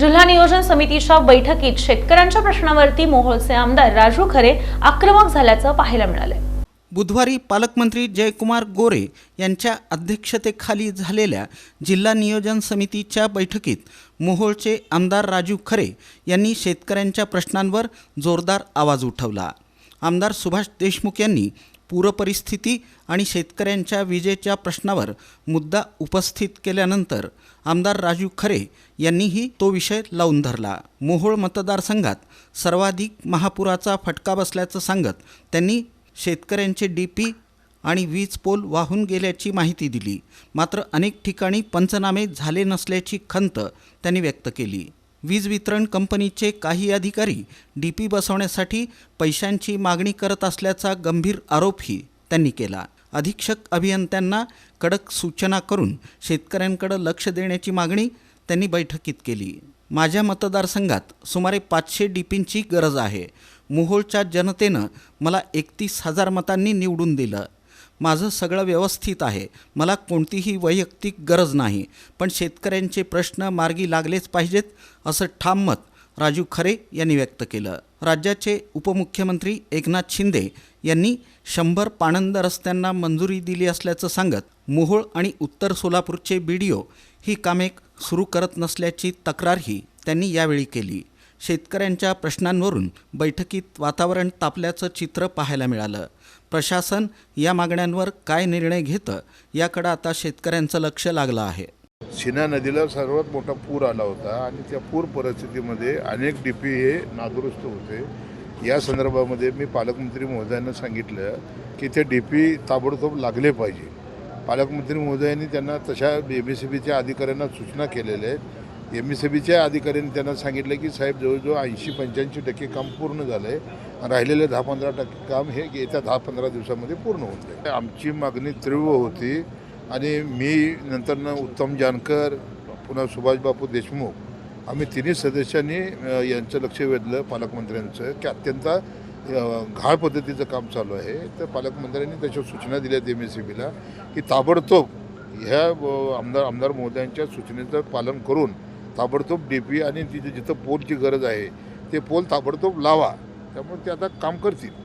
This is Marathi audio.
जिल्हा नियोजन समितीच्या बैठकीत शेतकऱ्यांच्या प्रश्नावरती मोहोळचे आमदार राजू खरे आक्रमक झाल्याचं पाहायला मिळालंय. बुधवारी पालकमंत्री जयकुमार गोरे यांच्या अध्यक्षतेखाली झालेल्या जिल्हा नियोजन समितीच्या बैठकीत मोहोळचे आमदार राजू खरे यांनी शेतकऱ्यांच्या प्रश्नांवर जोरदार आवाज उठवला. आमदार सुभाष देशमुख यांनी पूरपरिस्थिती आणि शेतकऱ्यांच्या विजेच्या प्रश्नावर मुद्दा उपस्थित केल्यानंतर आमदार राजू खरे यांनीही तो विषय लावून धरला. मोहोळ मतदारसंघात सर्वाधिक महापुराचा फटका बसल्याचं सांगत त्यांनी शेतकऱ्यांचे डी पी आणि वीज पोल वाहून गेल्याची माहिती दिली. मात्र अनेक ठिकाणी पंचनामे झाले नसल्याची खंत त्यांनी व्यक्त केली. वीज वितरण कंपनीचे काही अधिकारी डी पी बसवण्यासाठी पैशांची मागणी करत असल्याचा गंभीर आरोपही त्यांनी केला. अधीक्षक अभियंत्यांना कडक सूचना करून शेतकऱ्यांकडे लक्ष देण्याची मागणी त्यांनी बैठकीत केली. माझ्या मतदारसंघात सुमारे पाचशे डीपींची गरज आहे. मोहोळच्या जनतेनं मला एकतीस हजार मतांनी निवडून दिलं. माझं सगळं व्यवस्थित आहे. मला कोणतीही वैयक्तिक गरज नाही. पण शेतकऱ्यांचे प्रश्न मार्गी लागलेच पाहिजेत असं ठाम मत राजू खरे यांनी व्यक्त केलं. राज्याचे उपमुख्यमंत्री एकनाथ शिंदे यांनी शंभर पाणंद रस्त्यांना मंजुरी दिली असल्याचं सांगत मोहोळ आणि उत्तर सोलापूरचे बी डी ओ ही कामे सुरू करत नसल्याची तक्रारही त्यांनी यावेळी केली. शेतकऱ्यांच्या प्रश्नांवरून बैठकीत वातावरण तापल्याचं चित्र पाहायला मिळालं. प्रशासन या मागण्यांवर काय निर्णय घेतं याकडं आता शेतकऱ्यांचं लक्ष लागलं आहे. सिन्हा नदीला सर्वात मोठा पूर आला होता आणि त्या पूर परिस्थितीमध्ये अनेक डी पी हे नादुरुस्त होते. या संदर्भामध्ये मी पालकमंत्री महोदयांना सांगितलं की ते डी पी ताबडतोब लागले पाहिजे. पालकमंत्री महोदयांनी त्यांना तशा एम बी सी बीच्या अधिकाऱ्यांना सूचना केलेल्या आहेत. एम एस सी बीच्या अधिकाऱ्यांनी त्यांना सांगितलं की साहेब जवळजवळ ऐंशी पंच्याऐंशी टक्के काम पूर्ण झालं आहे राहिलेले दहा पंधरा टक्के काम हे येत्या दहा पंधरा दिवसामध्ये पूर्ण होऊन जाईल. आमची मागणी तीव्र होती आणि मी नंतरनं उत्तम जानकर पुन्हा सुभाषबापू देशमुख आम्ही तिन्ही सदस्यांनी यांचं लक्ष वेधलं पालकमंत्र्यांचं की अत्यंत घाळ पद्धतीचं काम चालू आहे. तर पालकमंत्र्यांनी त्याच्या सूचना दिल्या एम एस सी बीला की ताबडतोब ह्या आमदार आमदार महोदयांच्या सूचनेचं पालन करून ताबडतोब डी पी आणि तिथे जिथं पोलची गरज आहे ते पोल ताबडतोब लावा. त्यामुळे ते आता काम करतील.